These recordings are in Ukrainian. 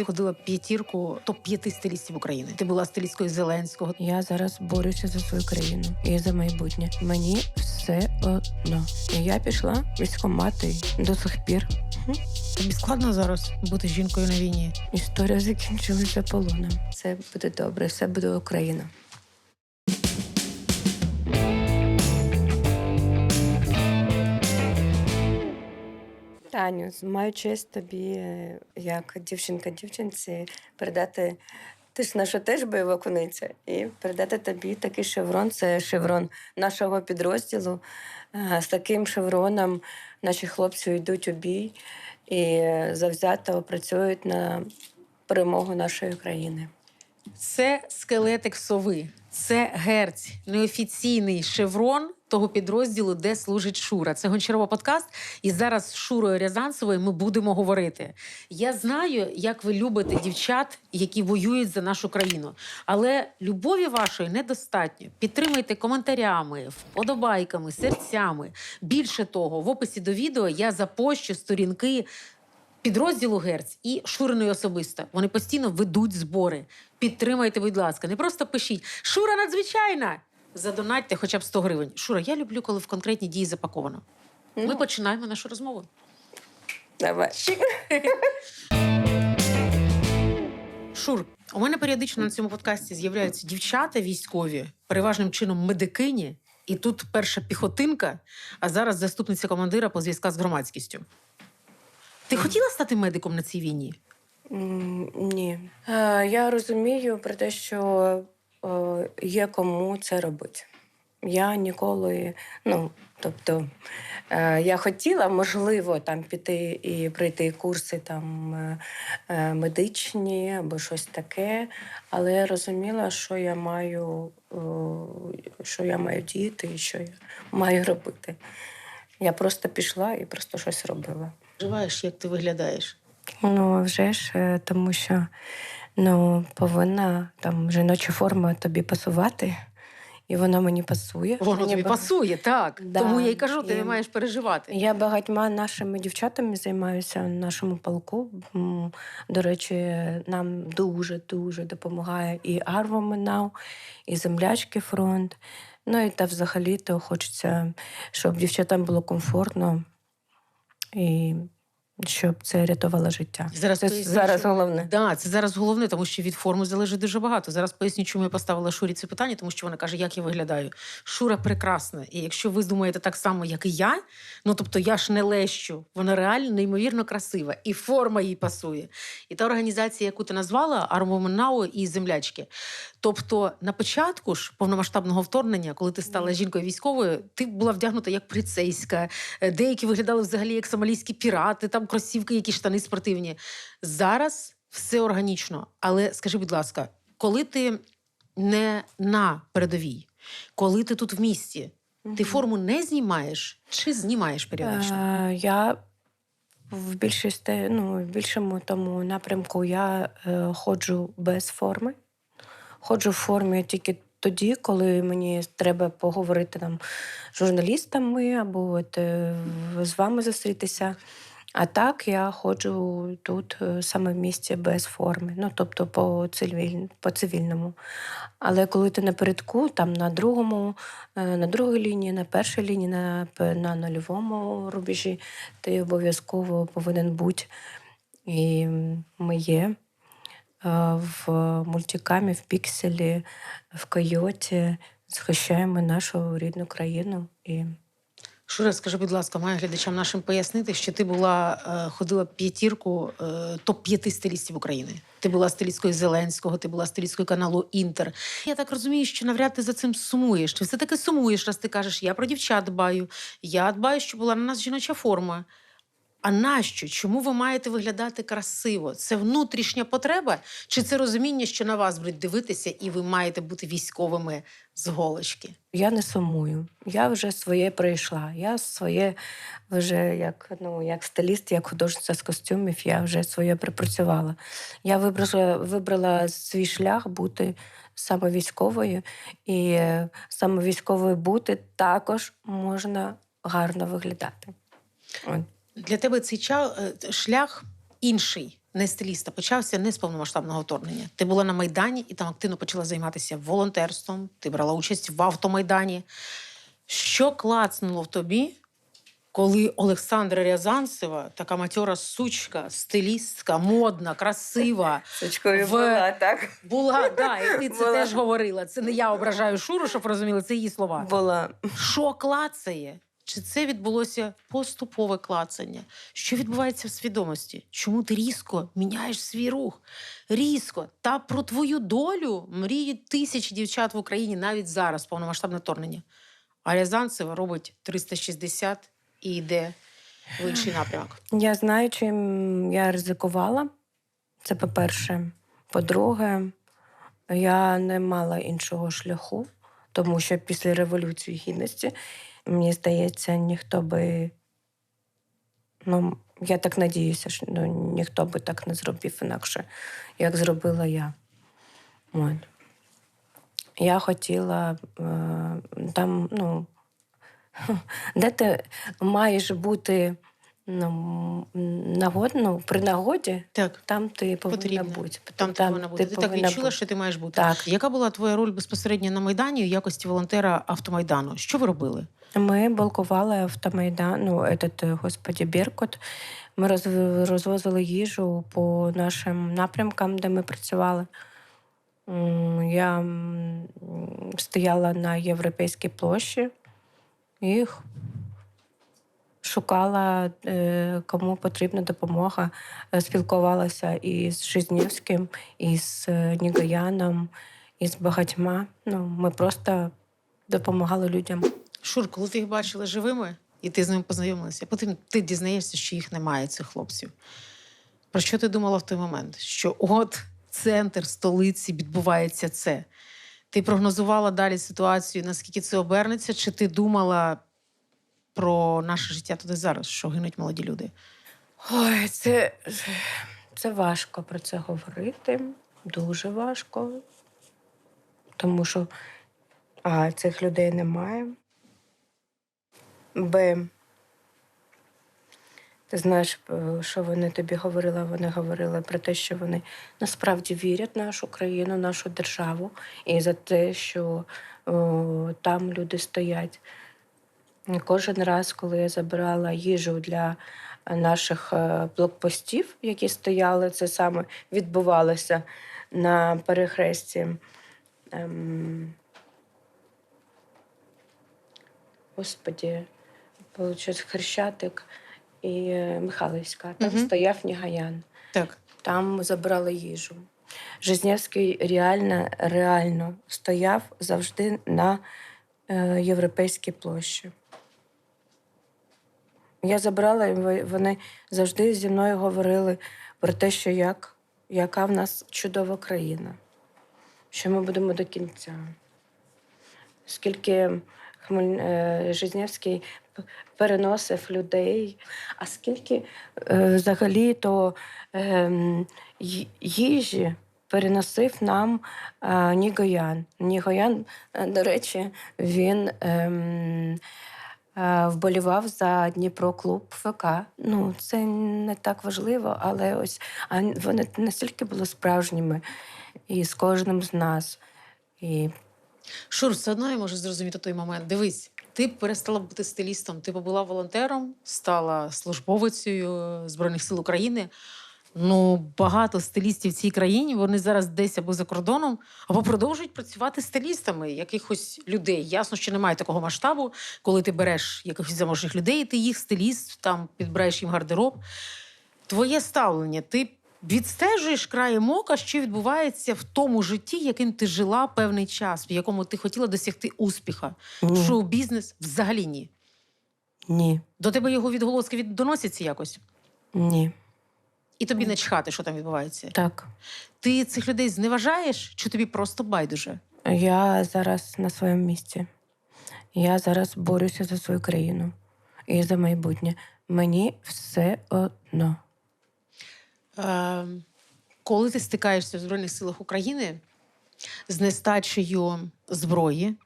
ти ходила п'ятірку топ 5 стилістів України. Ти була стилісткою Зеленського. Я зараз борюся за свою країну і за майбутнє. Мені все одно. Я пішла військомати до сих пір. Тобі складно зараз бути жінкою на війні. Історія закінчилася полоном. Все буде добре, все буде Україна. Таню, маю честь тобі, е, як дівчинка дівчинці, передати. Ти ж наша теж бойова куниця, і передати тобі такий шеврон. Це шеврон нашого підрозділу. Е, З таким шевроном наші хлопці йдуть у бій і е, завзято працюють на перемогу нашої країни. Це скелетик сови, це герць, неофіційний шеврон того підрозділу, де служить Шура. Це Гончарова подкаст. І зараз з Шурою Рязанцевою ми будемо говорити. Я знаю, як ви любите дівчат, які воюють за нашу країну. Але любові вашої недостатньо. Підтримайте коментарями, вподобайками, серцями. Більше того, в описі до відео я запощу сторінки підрозділу Герць і Шуриної особисто. Вони постійно ведуть збори. Підтримайте, будь ласка, не просто пишіть Шура надзвичайна! Задонатьте хоча б 100 гривень. Шура, я люблю, коли в конкретні дії запаковано. Ми Ну. починаємо нашу розмову. Давай. Шур, у мене періодично на цьому подкасті з'являються дівчата військові, переважним чином медикині, і тут перша піхотинка, а зараз заступниця командира по зв'язках з громадськістю. Ти хотіла стати медиком на цій війні? М, Ні. Е, Я розумію про те, що е, є кому це робити. Я ніколи, ну, тобто, е, я хотіла, можливо, там піти і пройти курси там е, е, медичні або щось таке, але я розуміла, що я маю, е, що я маю діяти і що я маю робити. Я просто пішла і просто щось робила. Живаєш, як ти виглядаєш? Ну, вже ж, е, тому що ну, повинна там жіноча форма тобі пасувати, і вона мені пасує. Воно Мені тобі ба- пасує, так. Да, Тому я й кажу, ти не маєш переживати. Я багатьма нашими дівчатами займаюся в нашому полку. До речі, нам дуже дуже допомагає і Арво Минав, і землячки фронт. Ну і та взагалі то хочеться, щоб дівчатам було комфортно і щоб це рятувало життя. Зараз це поясню, зараз що- головне. Да, це зараз головне, тому що від форми залежить дуже багато. Зараз поясню, чому я поставила Шурі це питання, тому що вона каже, як я виглядаю. Шура прекрасна. І якщо ви думаєте так само, як і я, ну тобто я ж не лещу, вона реально неймовірно красива, і форма їй пасує. І та організація, яку ти назвала, Армоменау і землячки. Тобто, на початку ж повномасштабного вторгнення, коли ти стала жінкою військовою, ти була вдягнута як поліцейська. Е, Деякі виглядали взагалі як сомалійські пірати, там кросівки, які штани спортивні. Зараз все органічно. Але скажи, будь ласка, коли ти не на передовій, коли ти тут в місті, ти форму не знімаєш чи знімаєш періодично? Е, Я в більшості, ну, в більшому тому напрямку я е, ходжу без форми. Ходжу в формі тільки тоді, коли мені треба поговорити там з журналістами або от, е, з вами зустрітися. А так я ходжу тут е, саме в місті без форми, ну тобто по, цивіль, по цивільному. Але коли ти напередку, там на другому, е, на другій лінії, на першій лінії, на, на нульовому рубежі, ти обов'язково повинен бути. І ми є е, в мультикамі, в пікселі, в койоті, захищаємо нашу рідну країну. І Шура, скажи, будь ласка, маю глядачам нашим пояснити, що ти була е, ходила п'ятірку е, топ 5 стилістів України. Ти була стилісткою Зеленського, ти була стилісткою каналу Інтер. Я так розумію, що навряд ти за цим сумуєш. Ти все таки сумуєш, раз ти кажеш, я про дівчат дбаю, я дбаю, що була на нас жіноча форма. А нащо? Чому ви маєте виглядати красиво? Це внутрішня потреба? Чи це розуміння, що на вас будуть дивитися, і ви маєте бути військовими з голочки? Я не сумую. Я вже своє пройшла. Я своє вже як, ну, як стиліст, як художниця з костюмів, я вже своє припрацювала. Я вибрала, вибрала свій шлях бути саме військовою, і е, саме військовою бути також можна гарно виглядати. От. Для тебе цей е, шлях інший. не стиліста почався не з повномасштабного вторгнення. Ти була на Майдані і там активно почала займатися волонтерством, ти брала участь в автомайдані. Що клацнуло в тобі, коли Олександра Рязанцева, така матьора сучка, стилістка, модна, красива, Сучкою В- була, так? була, да, і ти це Була. теж говорила. Це не я ображаю Шуру, щоб розуміли, це її слова. Була. Що клацає? Чи це відбулося поступове клацання? Що відбувається в свідомості? Чому ти різко міняєш свій рух? Різко. Та про твою долю мріють тисячі дівчат в Україні навіть зараз, повномасштабне вторгнення. А Рязанцева робить 360 і йде в інший напрямок. Я знаю, чим я ризикувала. Це по-перше. По-друге, я не мала іншого шляху, тому що після Революції Гідності, мені здається, ніхто би. Ну, я так надіюся, що ну, ніхто би так не зробив інакше, як зробила я. От. Я хотіла е, там, ну, де ти маєш бути ну, нагод, ну, при нагоді, Так. там ти повинна Потрібно. бути. Там ти повинна бути. Ти, так повинна відчула, бути. що ти маєш бути. Так. Яка була твоя роль безпосередньо на Майдані у якості волонтера автомайдану? Що ви робили? Ми блокували автомайдан, ну, этот, е, господі, Біркот. Ми роз- розвозили їжу по нашим напрямкам, де ми працювали. Я стояла на європейській площі і шукала, е, кому потрібна допомога. Е, Спілкувалася і з Жизнєвським, і з е, Нігояном, і з багатьма. Ну, ми просто допомагали людям. Шур, коли ти їх бачила живими, і ти з ними познайомилася, потім ти дізнаєшся, що їх немає, цих хлопців. Про що ти думала в той момент? Що от центр столиці відбувається це. Ти прогнозувала далі ситуацію, наскільки це обернеться, чи ти думала про наше життя туди зараз, що гинуть молоді люди? Ой, це, це важко про це говорити. Дуже важко. Тому що а, цих людей немає. Б. Ти знаєш, е, що вони тобі говорили? Вони говорили про те, що вони насправді вірять в нашу країну, нашу державу, і за те, що о, там люди стоять. Кожен раз, коли я забирала їжу для наших е, блокпостів, які стояли, це саме відбувалося на перехресті. Ем... Господі, виходить, Хрещатик і Михайлівська. Там Мгм. стояв Нігаян. Так. Там забрали їжу. Жизнєвський реально, реально стояв завжди на е, європейській площі. Я забрала, і вони завжди зі мною говорили про те, що як, яка в нас чудова країна, що ми будемо до кінця. Скільки Хмель... е, Жизнєвський переносив людей, а скільки е, взагалі то ем, їжі переносив нам е, Нігоян. Нігоян, е, до речі, він е, вболівав за Дніпро клуб ФК. Ну, це не так важливо, але ось а вони настільки були справжніми і з кожним з нас. І Шур, все одно я можу зрозуміти той момент. Дивись, ти перестала бути стилістом, ти побула волонтером, стала службовицею Збройних сил України. Ну, багато стилістів в цій країні вони зараз десь або за кордоном, або продовжують працювати стилістами якихось людей. Ясно, що немає такого масштабу, коли ти береш якихось заможних людей, і ти їх стиліст, там підбираєш їм гардероб. Твоє ставлення, ти відстежуєш краєм ока, що відбувається в тому житті, яким ти жила певний час, в якому ти хотіла досягти успіха. ні, Шоу-бізнес взагалі ні. ні, До тебе його відголоски від... доносяться якось, ні, і тобі не чхати, що там відбувається. так. Ти цих людей зневажаєш, чи тобі просто байдуже? Я зараз на своєму місці. Я зараз борюся за свою країну і за майбутнє. Мені все одно. Е, коли ти стикаєшся в Збройних силах України з нестачею зброї,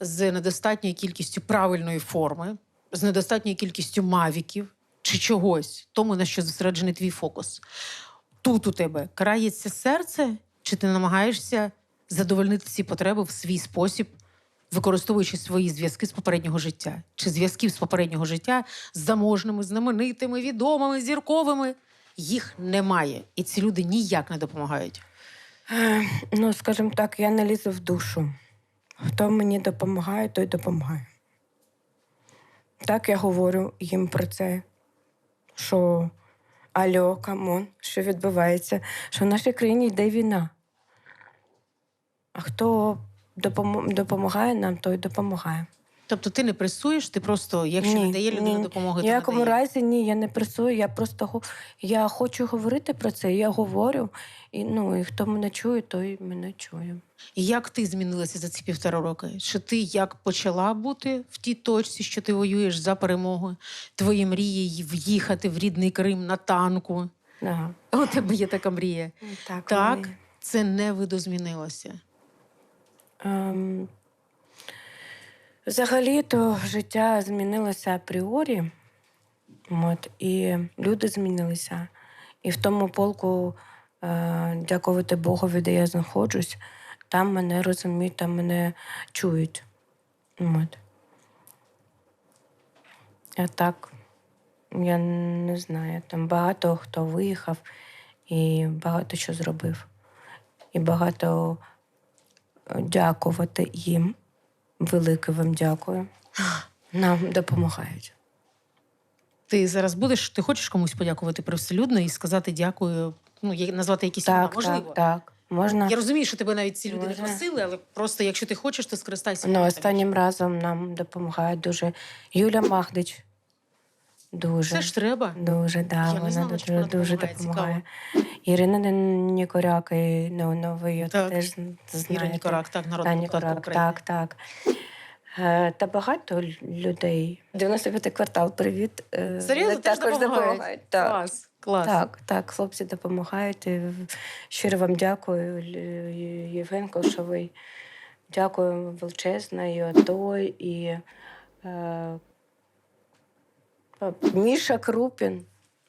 з недостатньою кількістю правильної форми, з недостатньою кількістю мавіків чи чогось, тому на що зосереджений твій фокус. тут у тебе крається серце, чи ти намагаєшся задовольнити ці потреби в свій спосіб, використовуючи свої зв'язки з попереднього життя, чи зв'язків з попереднього життя з заможними, знаменитими, відомими, зірковими? Їх немає, і ці люди ніяк не допомагають. Е, Ну, скажімо так, я не лізу в душу. Хто мені допомагає, той допомагає. Так я говорю їм про це, що альо, камон, що відбувається, що в нашій країні йде війна. А хто допомагає нам, той допомагає. Тобто ти не пресуєш, ти просто, якщо не дає людина ні. допомоги, не якому разі ні, я не пресую, я просто я хочу говорити про це, я говорю, і, ну, і хто мене чує, той мене чує. І як ти змінилася за ці півтора роки? Що ти як почала бути в тій точці, що ти воюєш за перемогу? Твої мрії в'їхати в рідний Крим на танку. Ага. У тебе є така мрія. Так, Так, це не видозмінилося. Ем, взагалі-то життя змінилося апріорі, от, і люди змінилися. І в тому полку, е, дякувати Богові, де я знаходжусь, там мене розуміють, там мене чують. От. А так, я не знаю, там багато хто виїхав і багато що зробив. І багато дякувати їм. Велике вам дякую. Нам допомагають. Ти зараз будеш, ти хочеш комусь подякувати привселюдно і сказати дякую, ну, назвати якісь? Так, Можливо. так, так. Можна. Я розумію, що тебе навіть ці люди не Можна. просили, але просто якщо ти хочеш, то скористайся. Ну, останнім разом нам допомагає дуже Юля Магдич. Дуже. Це ж треба. Дуже, да, Я вона знала, дуже, вона дуже допомагає. Ірина Нікоряк і ну, ви Так. теж знаєте. Нікорак, так, народна Таня депутатка України. так, так. Е, Та багато людей. 95-й квартал, привіт. Е, Серйозно, теж також допомагають? Так. Клас, клас. Так, так, хлопці допомагають. І Щиро вам дякую, Євген Ковшовий. Дякую величезно, і ОТО, і е, Міша Крупін.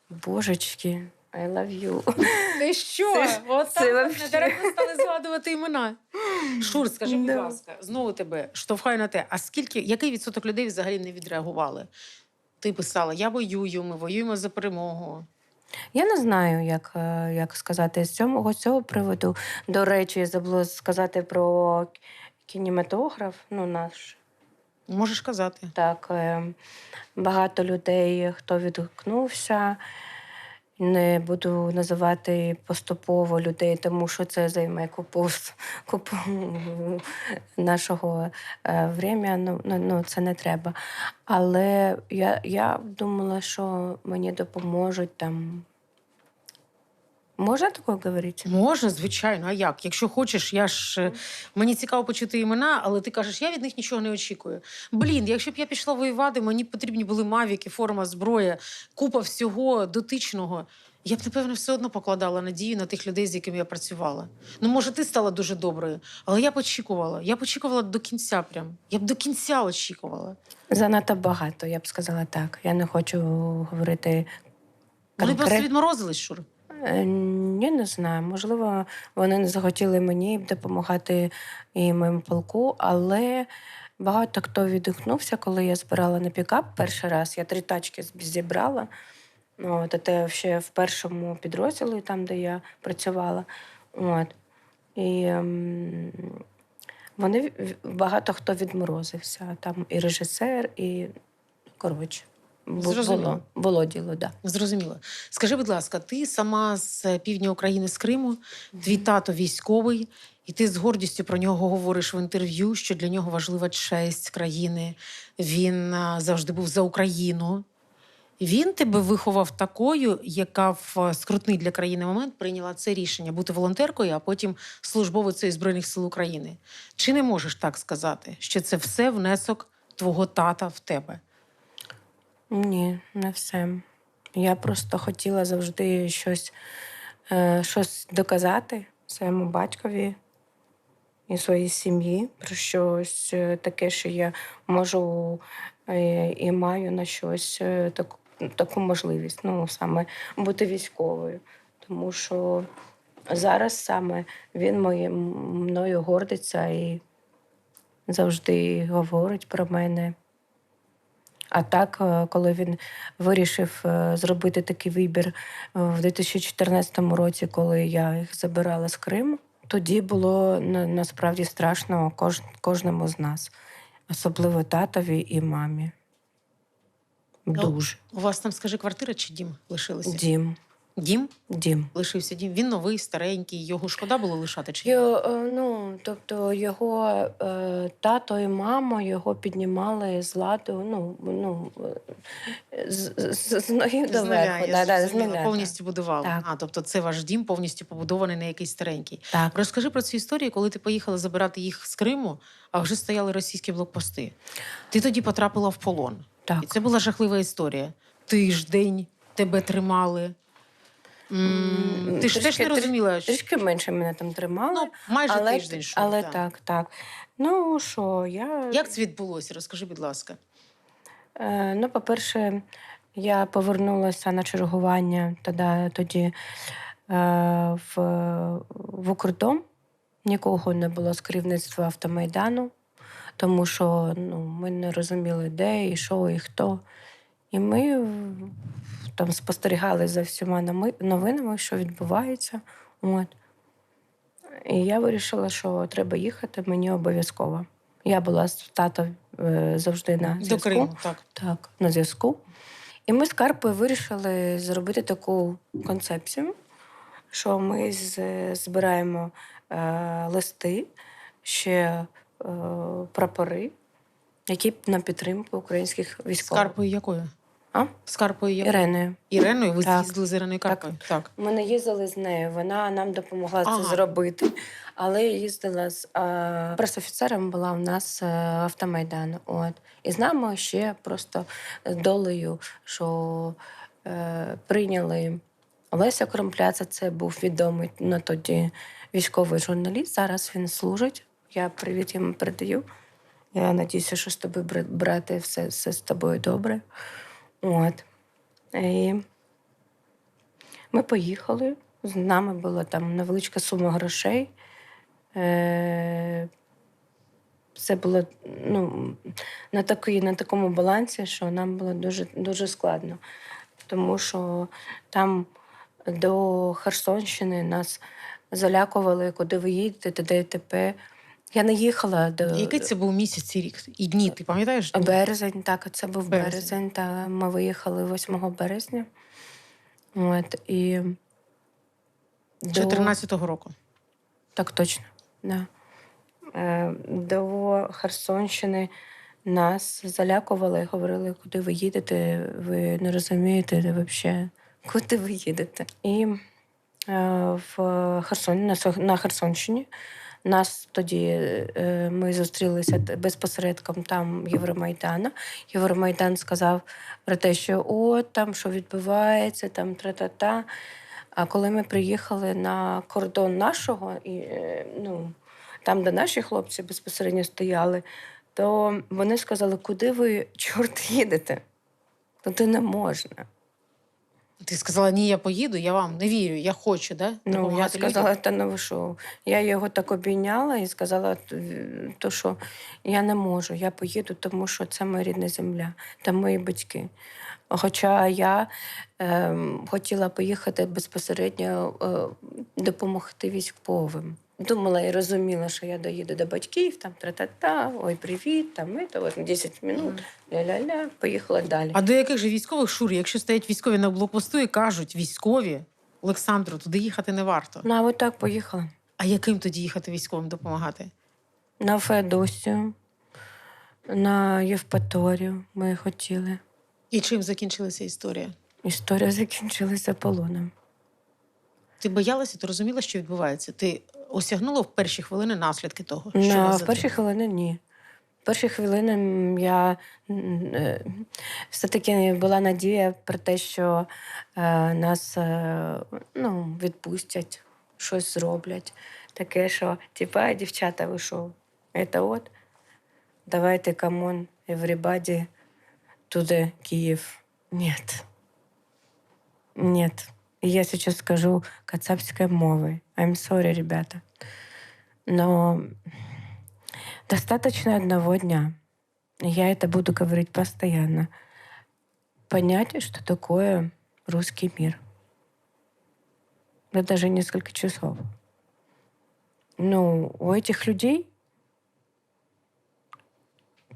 Божечки, I love you. Ти що? Це ж- От це так вообще- недаремно стали згадувати імена. Шур, скажи, будь Да. ласка, знову тебе штовхаю на те. А скільки, який відсоток людей взагалі не відреагували? Ти писала: Я воюю, ми воюємо за перемогу. Я не знаю, як, е, як сказати з цього, з цього приводу. До речі, я забула сказати про кінематограф. Ну, наш Можеш казати. так. е, Багато людей, хто відгукнувся. Не буду називати поступово людей, тому що це займе купу, купу нашого е, врем'я. Ну, ну, ну, це не треба. Але я, я думала, що мені допоможуть там. Можна таке говорити? Може, звичайно, а як? Якщо хочеш, я ж е, мені цікаво почути імена, але ти кажеш, я від них нічого не очікую. Блін, якщо б я пішла воювати, мені потрібні були мавіки, форма, зброя, купа всього дотичного. Я б, напевно, все одно покладала надію на тих людей, з якими я працювала. Ну, може, ти стала дуже доброю, але я б очікувала. Я б очікувала до кінця прям. Я б до кінця очікувала. Занадто багато, я б сказала так. Я не хочу говорити. Вони просто відморозились, Шур. Е, Я не знаю. Можливо, вони не захотіли мені допомагати і моєму полку, але багато хто відгукнувся, коли я збирала на пікап перший раз. Я три тачки зібрала. Ну, От, це ще в першому підрозділі, там, де я працювала. От. І ем, вони багато хто відморозився. Там і режисер, і коротше. Зрозуміло. Було, було діло, так. Да. Зрозуміло. Скажи, будь ласка, ти сама з півдня України з Криму, твій тато військовий, і ти з гордістю про нього говориш в інтерв'ю, що для нього важлива честь країни. Він завжди був за Україну. Він тебе виховав такою, яка в скрутний для країни момент прийняла це рішення бути волонтеркою, а потім службовицею Збройних сил України. Чи не можеш так сказати, що це все внесок твого тата в тебе? Ні, не все. Я просто хотіла завжди щось, е, щось доказати своєму батькові і своїй сім'ї про щось е, таке, що я можу е, і маю на щось е, таку, таку можливість, ну саме бути військовою. тому що зараз саме він моїм, мною гордиться і завжди говорить про мене. А так, е, коли він вирішив е, зробити такий вибір е, в 2014 році, коли я їх забирала з Криму, тоді було насправді страшно кож, кожному з нас, особливо татові і мамі. Дуже. У вас там, скажи, квартира чи дім лишилися? Дім. Дім? Дім. Лишився дім. Він новий, старенький. Його шкода було лишати чи? Його, е, ну, тобто його е, тато і мама його піднімали з ладу, ну, ну, з, з, з ноги до верху. Да, да, з повністю будували. Так. А, тобто це ваш дім повністю побудований на якийсь старенький. Так. Розкажи про цю історію, коли ти поїхала забирати їх з Криму, а вже стояли російські блокпости. Ти тоді потрапила в полон. Так. І це була жахлива історія. Тиждень тебе тримали. М, Ти ж теж трішки- не розуміла, що Трішки менше мене там тримали. ну, майже але, тиждень. Що, але так. так, так. Ну що, я. Як це відбулося? Розкажи, будь ласка. Е, ну, по-перше, я повернулася на чергування тоді, тоді е, в, в Укрдом. Нікого не було з керівництва автомайдану, тому що ну, ми не розуміли, де і що, і хто. І ми там спостерігали за всіма новинами, що відбувається. От. І я вирішила, що треба їхати мені обов'язково. Я була з татом е, завжди на До зв'язку. Криму, так. Так, на зв'язку. І ми з Карпою вирішили зробити таку концепцію, що ми збираємо е, листи, ще е, прапори, які на підтримку українських З військових. Карпою якою? А? З Карпою якою? Іреною. Іреною? Ви Так. з'їздили з Іреною Карпою? Так. Ми не їздили з нею, вона нам допомогла Ага. це зробити. Але я їздила з е, пресофіцером була у нас е, автомайдану. От. І з нами ще просто долею, що е, прийняли Олеся Кромпляця, це був відомий на тоді військовий журналіст. Зараз він служить. Я привіт йому передаю. Я надіюся, що з тобою, бра- брате, все, все з тобою добре. От. І ми поїхали. З нами була там невеличка сума грошей. Е, Це було ну, на, такий, на такому балансі, що нам було дуже, дуже складно. Тому що там до Херсонщини нас залякували, куди ви їдете, туди і т.п. Я не їхала до Який це був місяць і рік? І дні, ти пам'ятаєш? березень, так, це був Березень. березень, та ми виїхали 8 березня. От, і до- 14-го року. Так точно. Да. Е, до Херсонщини нас залякували, говорили, куди ви їдете, ви не розумієте взагалі, куди ви їдете. І е, в Херсоні, на Херсонщині нас тоді е, ми зустрілися безпосередком там Євромайдана. Євромайдан сказав про те, що от там що відбувається, там тра-та-та. А коли ми приїхали на кордон нашого, і, е, ну, там, де наші хлопці безпосередньо стояли, то вони сказали, куди ви, чорт, їдете? Туди не можна. Ти сказала, ні, я поїду, я вам не вірю, я хочу, да? Ну, я сказала, людям. та ну ви що? Я його так обійняла і сказала, то, що я не можу, я поїду, тому що це моя рідна земля та мої батьки. Хоча я е, хотіла поїхати безпосередньо е, допомогти військовим. Думала і розуміла, що я доїду до батьків, там тра-та-та, ой, привіт, там це, от 10 минут, ля-ля-ля, поїхала далі. А до яких же військових шур, якщо стоять військові на блокпосту і кажуть, військові, Олександру, туди їхати не варто. Ну, а от так поїхала. А яким тоді їхати військовим допомагати? На Феодосію, на Євпаторію ми хотіли. І чим закінчилася історія? Історія закінчилася полоном. Ти боялася, ти розуміла, що відбувається? Ти осягнула в перші хвилини наслідки того, що На, в перші хвилини ні. В перші хвилини я е, все-таки була надія про те, що е, нас е, ну, відпустять, щось зроблять. Таке, що, типа, дівчата, ви що, це от, давайте, камон, everybody, туди, Київ. Нет. Нет. Я сейчас скажу кацапской мовой. I'm sorry, ребята. Но достаточно одного дня. Я это буду говорить постоянно. Понять, что такое русский мир. Да даже несколько часов. Ну, у этих людей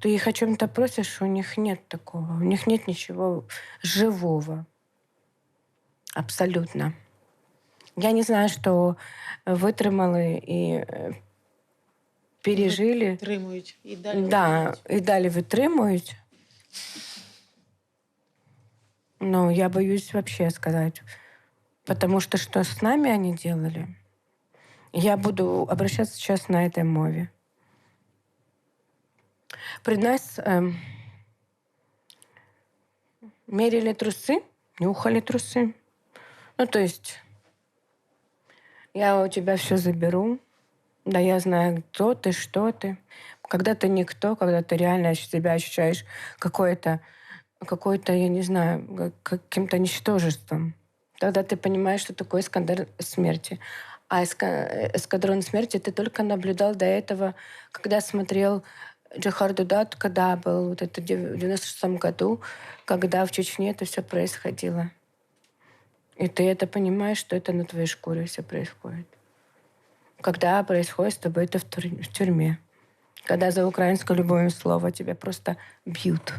ты их о чем-то просишь, у них нет такого. У них нет ничего живого. Абсолютно. Я не знаю, что витримали і е, пережили. Підтримують і далі. Да, витримують. і далі витримують. Ну, я боюсь вообще сказать. Потому что что с нами они делали, я буду обращаться сейчас на этой мове. При нас эм, мерили трусы, нюхали трусы. Ну, то есть я у тебя все заберу, да, я знаю, кто ты, что ты. Когда ты никто, когда ты реально себя ощущаешь какое-то, какое-то, я не знаю, как- каким-то ничтожеством. Тогда ты понимаешь, что такое эскадр смерти. А эска- эскадрон смерти ты только наблюдал до этого, когда смотрел Джихар Дудат, когда был вот это в 96 году, когда в Чечне это все происходило. И ты это понимаешь, что это на твоей шкуре все происходит когда происходит с тобой это в, тюрьме. Когда за украинское любое слово тебя просто бьют.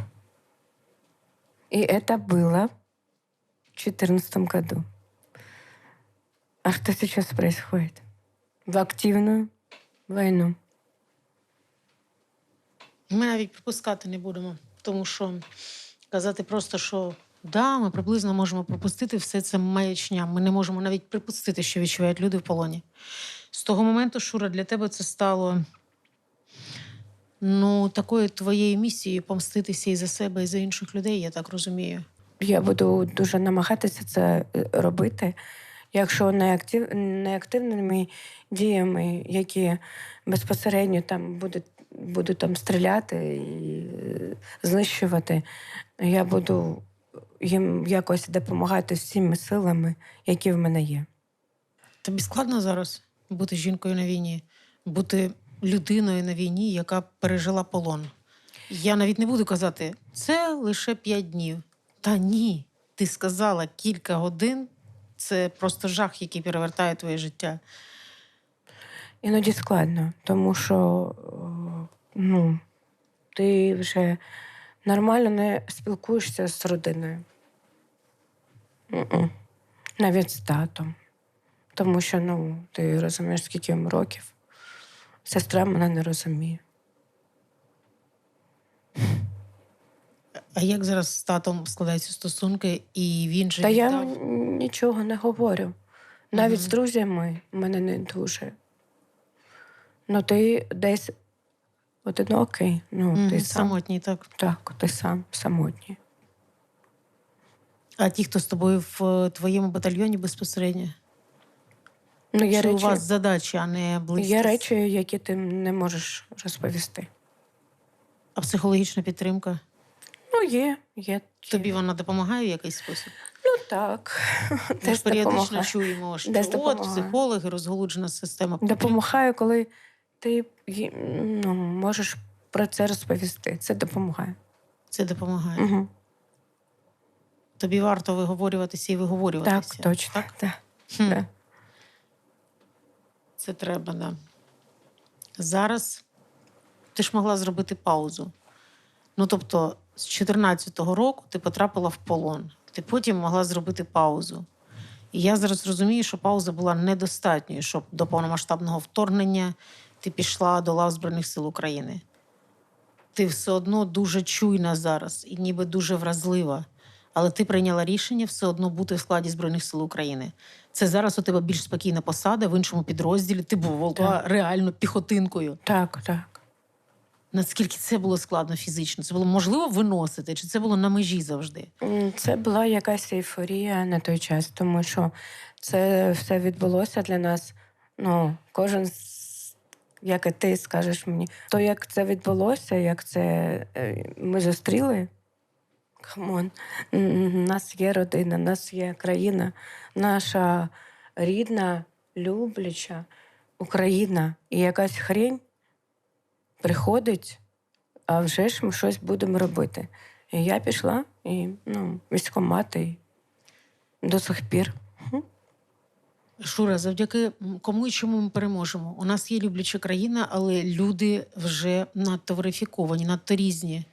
И это было в 2014 году. А что сейчас происходит? В активную войну. Ми навіть припускати не будемо, тому що казати просто, що да, ми приблизно можемо пропустити все це маячня. Ми не можемо навіть припустити, що відчувають люди в полоні. З того моменту, Шура, для тебе це стало ну, такою твоєю місією помститися і за себе, і за інших людей, я так розумію. Я буду дуже намагатися це е, робити. Якщо не, актив, не діями, які безпосередньо там будуть, буду там стріляти і е, знищувати, я буду їм якось допомагати всіми силами, які в мене є. Тобі складно зараз бути жінкою на війні, бути людиною на війні, яка пережила полон. Я навіть не буду казати, це лише п'ять днів. Та ні, ти сказала кілька годин. Це просто жах, який перевертає твоє життя. Іноді складно, тому що ну, ти вже нормально не спілкуєшся з родиною. Навіть з татом. Тому що ну, ти розумієш, скільки йому років. Сестра мене не розуміє. А як зараз з татом складаються стосунки, і він же Та я м, нічого не говорю. Навіть з друзями мене не дуже. Ну, ти десь одинокий, ну, Мгм, ти сам. самотній, так. Так, ти сам самотній. А ті, хто з тобою в е, твоєму батальйоні безпосередньо? Ну, є Чи речі, у вас задачі, а не близькі? є речі, які ти не можеш розповісти. А психологічна підтримка? Ну, є, є. Тобі вона допомагає в якийсь спосіб? Ну так. Ми ж періодично допомагає. чуємо, що Десь от допомагає. психологи, розголуджена система. підтримки. Допомагає, коли ти ну, можеш про це розповісти. Це допомагає. Це допомагає. Угу. Тобі варто виговорюватися і виговорюватися. Так, точно. Так? Так? Хм. Да. Це треба, да. Зараз ти ж могла зробити паузу. Ну, тобто, з 14-го року ти потрапила в полон. Ти потім могла зробити паузу. І я зараз розумію, що пауза була недостатньою, щоб до повномасштабного вторгнення ти пішла до лав Збройних сил України. Ти все одно дуже чуйна зараз і ніби дуже вразлива. Але ти прийняла рішення все одно бути в складі Збройних сил України. Це зараз у тебе більш спокійна посада в іншому підрозділі. Ти була Так. реально піхотинкою. так, так. Наскільки це було складно фізично? Це було можливо виносити, чи це було на межі завжди? Це була якась ейфорія на той час, тому що це все відбулося для нас. Ну, кожен, з- як і ти скажеш мені, то як це відбулося, як це е, ми зустріли Камон. У нас є родина, нас є країна, наша рідна, любляча Україна. І якась хрень приходить, а вже ж ми щось будемо робити. І я пішла, і ну, військомат, до сих пір. Шура, завдяки кому і чому ми переможемо? У нас є любляча країна, але люди вже надто верифіковані, надто різні.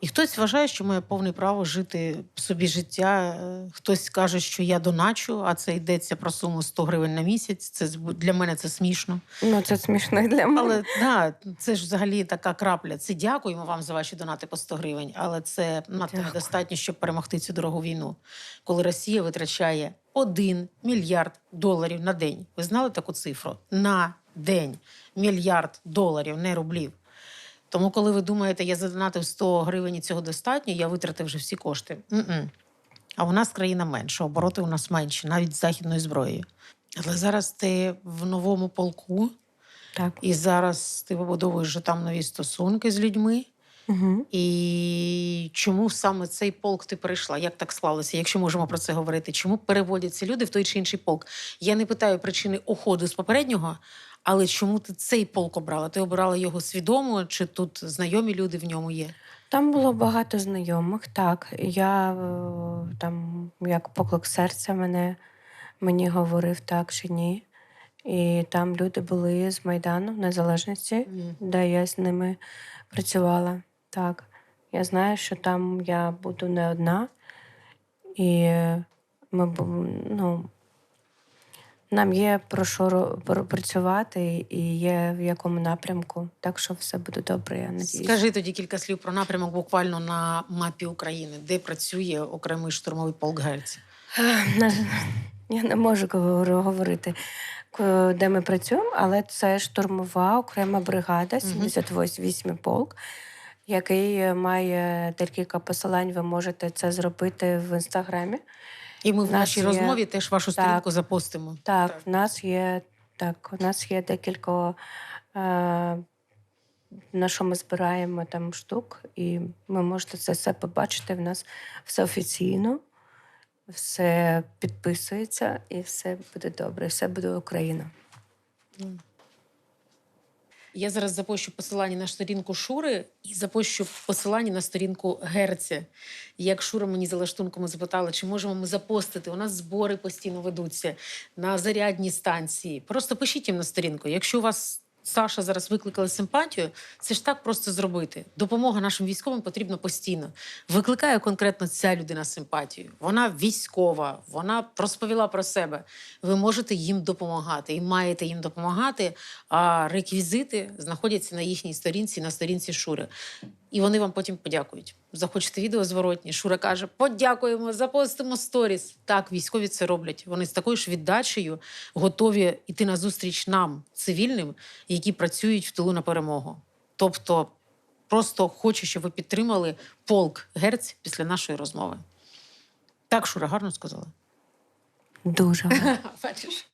І хтось вважає, що має повне право жити собі життя. Хтось каже, що я доначу, а це йдеться про суму 100 гривень на місяць. Це для мене це смішно. Ну, це смішно і для мене. Але да, це ж взагалі така крапля. Це дякуємо вам за ваші донати по 100 гривень, але це надто недостатньо, щоб перемогти цю дорогу війну. Коли Росія витрачає 1 мільярд доларів на день. Ви знали таку цифру? На день мільярд доларів, не рублів. Тому, коли ви думаєте, я задонатив 100 гривень і цього достатньо, я витратив вже всі кошти. М-м. А у нас країна менша, обороти у нас менші, навіть з західною зброєю. Але зараз ти в новому полку, Так. і зараз ти вибудовуєш вже там нові стосунки з людьми. Угу. І чому саме цей полк ти перейшла? Як так склалося, якщо можемо про це говорити? Чому переводяться люди в той чи інший полк? Я не питаю причини уходу з попереднього, але чому ти цей полк обрала? Ти обирала його свідомо, чи тут знайомі люди в ньому є? Там було багато знайомих, так. Я е, там, як поклик серця мене мені говорив так чи ні. І там люди були з Майдану Незалежності, де я з ними працювала. Так. Я знаю, що там я буду не одна, і ми ну, нам є про що працювати і є в якому напрямку. Так що все буде добре, я надіюсь. Скажи тоді кілька слів про напрямок буквально на мапі України, де працює окремий штурмовий полк Гельці. Я не можу говорити, де ми працюємо, але це штурмова окрема бригада, Мгм. 78 полк, який має декілька посилань. Ви можете це зробити в інстаграмі. І ми в нашій є- розмові теж вашу Так. сторінку запостимо. Так, в нас є так, у нас є декілька. Е, на що ми збираємо там штук, і ви можете це все побачити. В нас все офіційно, все підписується, і все буде добре, все буде Україна. Я зараз запущу посилання на сторінку Шури і запущу посилання на сторінку Герці. Як Шура мені за лаштунком запитала, чи можемо ми запостити. У нас збори постійно ведуться на зарядні станції. Просто пишіть їм на сторінку. Якщо у вас Саша зараз викликала симпатію, це ж так просто зробити. Допомога нашим військовим потрібна постійно. Викликає конкретно ця людина симпатію. Вона військова, вона розповіла про себе. Ви можете їм допомагати і маєте їм допомагати. А реквізити знаходяться на їхній сторінці, на сторінці Шури. І вони вам потім подякують. Захочете відео зворотні. Шура каже: подякуємо, запостимо сторіс. Так, військові це роблять. Вони з такою ж віддачею готові йти на зустріч нам, цивільним, які працюють в тилу на перемогу. Тобто, просто хочу, щоб ви підтримали полк Герць після нашої розмови. Так, Шура, гарно сказала. Дуже. Бачиш.